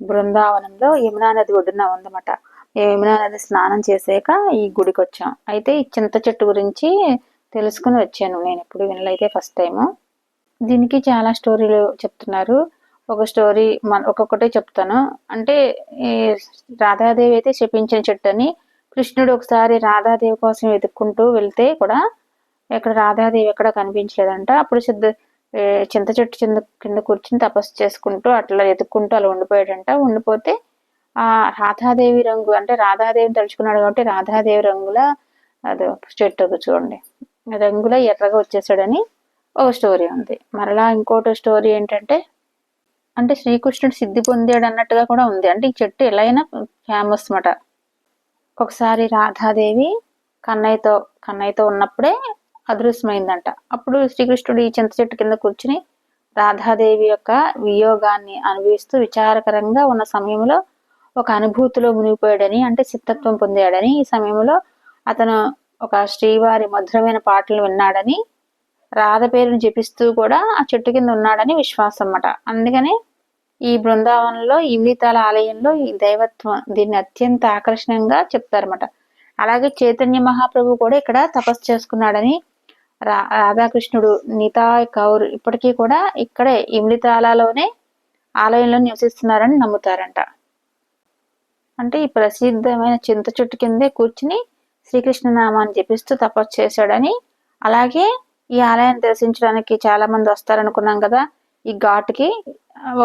బృందావనంలో యమునా నది ఒడ్డున ఉందన్నమాట. యమునా నది స్నానం చేసాక ఈ గుడికి వచ్చాం. అయితే ఈ చింత చెట్టు గురించి తెలుసుకుని వచ్చాను. నేను ఎప్పుడు వినలైతే ఫస్ట్ టైము దీనికి చాలా స్టోరీలు చెప్తున్నారు. ఒక స్టోరీ మన ఒక్కొక్కటే చెప్తాను. అంటే ఈ రాధాదేవి అయితే శపించిన చెట్టు అని కృష్ణుడు ఒకసారి రాధాదేవి కోసం వెతుక్కుంటూ వెళ్తే కూడా ఎక్కడ రాధాదేవి ఎక్కడ కనిపించలేదంట. అప్పుడు సిద్ధ చింత చెట్టు చింత కింద కూర్చుని తపస్సు చేసుకుంటూ అట్లా ఎదుక్కుంటూ అలా ఉండిపోయాడంట. ఉండిపోతే ఆ రాధాదేవి రంగు అంటే రాధాదేవిని తలుచుకున్నాడు కాబట్టి రాధాదేవి రంగుల అది చెట్టు చూడండి. రంగుల ఎర్రగా వచ్చేసాడని ఒక స్టోరీ ఉంది. మరలా ఇంకోటి స్టోరీ ఏంటంటే అంటే శ్రీకృష్ణుడు సిద్ధి పొందాడు అన్నట్టుగా కూడా ఉంది. అంటే ఈ చెట్టు ఎలా అయినా ఫేమస్ అనమాట ఒకసారి రాధాదేవి కన్నయ్యతో కన్నయ్యతో ఉన్నప్పుడే అదృశ్యమైందంట. అప్పుడు శ్రీకృష్ణుడు ఈ చింత చెట్టు కింద కూర్చుని రాధాదేవి యొక్క వియోగాన్ని అనుభవిస్తూ విచారకరంగా ఉన్న సమయంలో ఒక అనుభూతిలో మునిగిపోయాడని అంటే సిద్ధత్వం పొందాడని ఈ సమయంలో అతను ఒక శ్రీవారి మధురమైన పాటలు విన్నాడని రాధ పేరుని జపిస్తూ కూడా ఆ చెట్టు కింద ఉన్నాడని విశ్వాసం అన్నమాట అందుకనే ఈ బృందావనంలో ఇమితాల ఆలయంలో ఈ దైవత్వం దీన్ని అత్యంత ఆకర్షణంగా చెప్తారన్నమాట. అలాగే చైతన్య మహాప్రభు కూడా ఇక్కడ తపస్సు చేసుకున్నాడని రా రాధాకృష్ణుడు నీతా కౌర్ ఇప్పటికీ కూడా ఇక్కడే ఇమ్లితాలలోనే ఆలయంలో నివసిస్తున్నారని నమ్ముతారంట. అంటే ఈ ప్రసిద్ధమైన చింత చెట్టు కిందే కూర్చుని శ్రీకృష్ణ నామాన్ని జపిస్తూ తపస్సు చేశాడని అలాగే ఈ ఆలయాన్ని దర్శించడానికి చాలా మంది వస్తారనుకున్నాం కదా ఈ ఘాట్కి.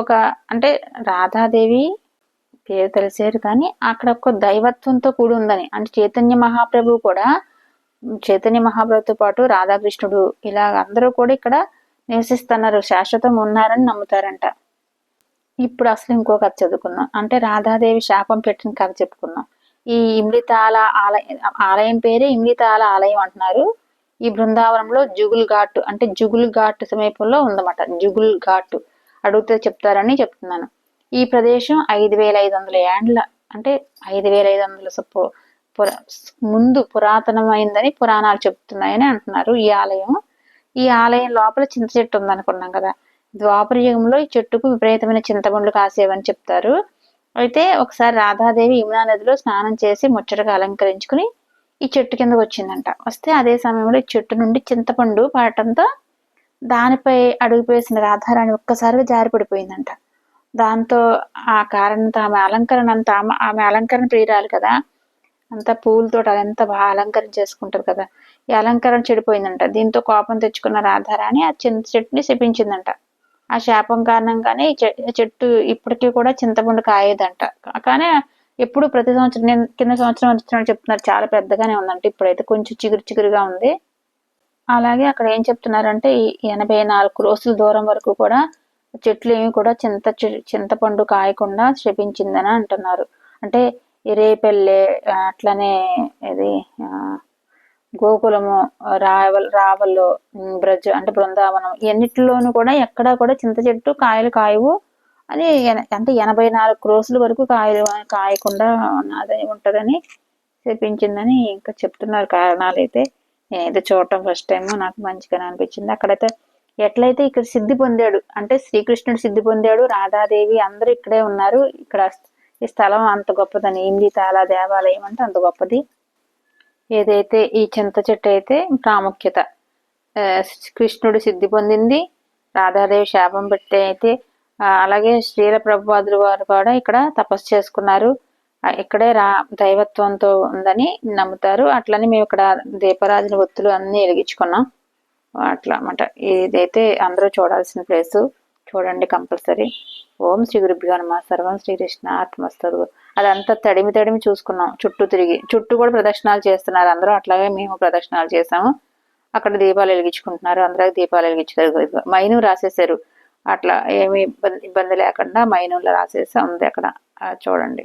ఒక అంటే రాధాదేవి పేరు తెలిసారు కానీ అక్కడ ఒక దైవత్వంతో కూడి ఉందని అంటే చైతన్య మహాప్రభు కూడా చైతన్య మహాప్రభుతో పాటు రాధాకృష్ణుడు ఇలా అందరూ కూడా ఇక్కడ నివసిస్తున్నారు. శాశ్వతం ఉన్నారని నమ్ముతారంట. ఇప్పుడు అసలు ఇంకో కథ చదువుకుందాం. అంటే రాధాదేవి శాపం పెట్టిన కథ చెప్పుకుందాం. ఈ ఇమ్లితాల ఆలయం ఆలయం పేరే ఇమ్లితాల ఆలయం అంటున్నారు. ఈ బృందావనంలో జుగుల్ ఘాట్ అంటే జుగుల్ ఘాట్ సమీపంలో ఉందన్నమాట. జుగుల్ ఘాట్ అడిగితే చెప్తారని చెప్తున్నాను. ఈ ప్రదేశం ఐదు వేల ఐదు వందల ఏండ్ల అంటే ఐదు వేల ఐదు వందల సపో ముందు పురాతనమైందని పురాణాలు చెబుతున్నాయని అంటున్నారు. ఈ ఆలయం ఈ ఆలయం లోపల చింత చెట్టు ఉందనుకున్నాం కదా. ద్వాపర యుగంలో ఈ చెట్టుకు విపరీతమైన చింతపండ్లు కాసేవని చెప్తారు. అయితే ఒకసారి రాధాదేవి యమునా నదిలో స్నానం చేసి ముచ్చటగా అలంకరించుకుని ఈ చెట్టు కిందకు వచ్చిందంట. వస్తే అదే సమయంలో ఈ చెట్టు నుండి చింతపండు పడటంతో దానిపై అడుగుపేసిన రాధారాణి ఒక్కసారిగా జారి పడిపోయిందంట. దాంతో ఆ కారణంతో ఆమె అలంకరణ అంతా ఆమె అలంకరణ ప్రియురాలు కదా. అంతా పూలతో అదంతా బాగా అలంకరణ చేసుకుంటారు కదా. ఈ అలంకరణ చెడిపోయిందంట. దీంతో కోపం తెచ్చుకున్న రాధారాణి ఆ చింత చెట్టుని శపించిందంట. ఆ శాపం కారణంగానే ఈ చెట్టు ఇప్పటికీ కూడా చింతపండు కాయేదంట. కానీ ఎప్పుడు ప్రతి సంవత్సరం నేను కింద సంవత్సరం వచ్చినట్టు చెప్తున్నారు. చాలా పెద్దగానే ఉందంట ఇప్పుడైతే. కొంచెం చిగురు చిగురుగా ఉంది. అలాగే అక్కడ ఏం చెప్తున్నారంటే ఈ ఎనభై నాలుగు రోజుల దూరం వరకు కూడా చెట్లు ఏమి కూడా చింత చింతపండు కాయకుండా శపించిందని అంటున్నారు. అంటే రేపెళ్ళే అట్లనే ఇది గోకులము రావల్ రావల్లో బ్రజ్ అంటే బృందావనం ఎన్నిటిలోనూ కూడా ఎక్కడా కూడా చింత చెట్టు కాయలు కాయవు. అని అంటే ఎనభై నాలుగు రోజుల వరకు కాయలు కాయకుండా ఉన్నది ఉంటుందని చెప్పించిందని ఇంకా చెప్తున్నారు కారణాలు అయితే నేనైతే చూడటం ఫస్ట్ టైం నాకు మంచిగానే అనిపించింది. అక్కడైతే ఎట్లయితే ఇక్కడ సిద్ధి పొందాడు అంటే శ్రీకృష్ణుడు సిద్ధి పొందాడు రాధాదేవి అందరూ ఇక్కడే ఉన్నారు. ఇక్కడ ఈ స్థలం అంత గొప్పదని ఇంది తాలా దేవాలయం అంటే అంత గొప్పది. ఏదైతే ఈ చింత చెట్టు అయితే ప్రాముఖ్యత. కృష్ణుడు సిద్ధి పొందింది. రాధాదేవి శాపం పెట్టి అయితే అలాగే శ్రీల ప్రభువాదులు వారు కూడా ఇక్కడ తపస్సు చేసుకున్నారు. ఇక్కడే రా దైవత్వంతో ఉందని నమ్ముతారు. అట్లని మేము ఇక్కడ దీపరాజుల ఒత్తులు అన్ని వెలిగించుకున్నాం. అట్లా అన్నమాట. ఇదైతే అందరూ చూడాల్సిన ప్లేసు. చూడండి కంపల్సరీ. ఓం శ్రీ గురుభ్యో నమ. సర్వం శ్రీకృష్ణ ఆత్మస్తు. అదంతా తడిమి తడిమి చూసుకున్నాం. చుట్టూ తిరిగి. చుట్టూ కూడా ప్రదర్శనలు చేస్తున్నారు. అందరూ అట్లాగే మేము ప్రదర్శనలు చేసాము. అక్కడ దీపాలు వెలిగించుకుంటున్నారు. అందరూ దీపాలు వెలిగించారు మైను రాసేసారు అట్లా ఏమి ఇబ్బంది ఇబ్బంది లేకుండా మైనులో రాసేసి ఉంది అక్కడ. చూడండి.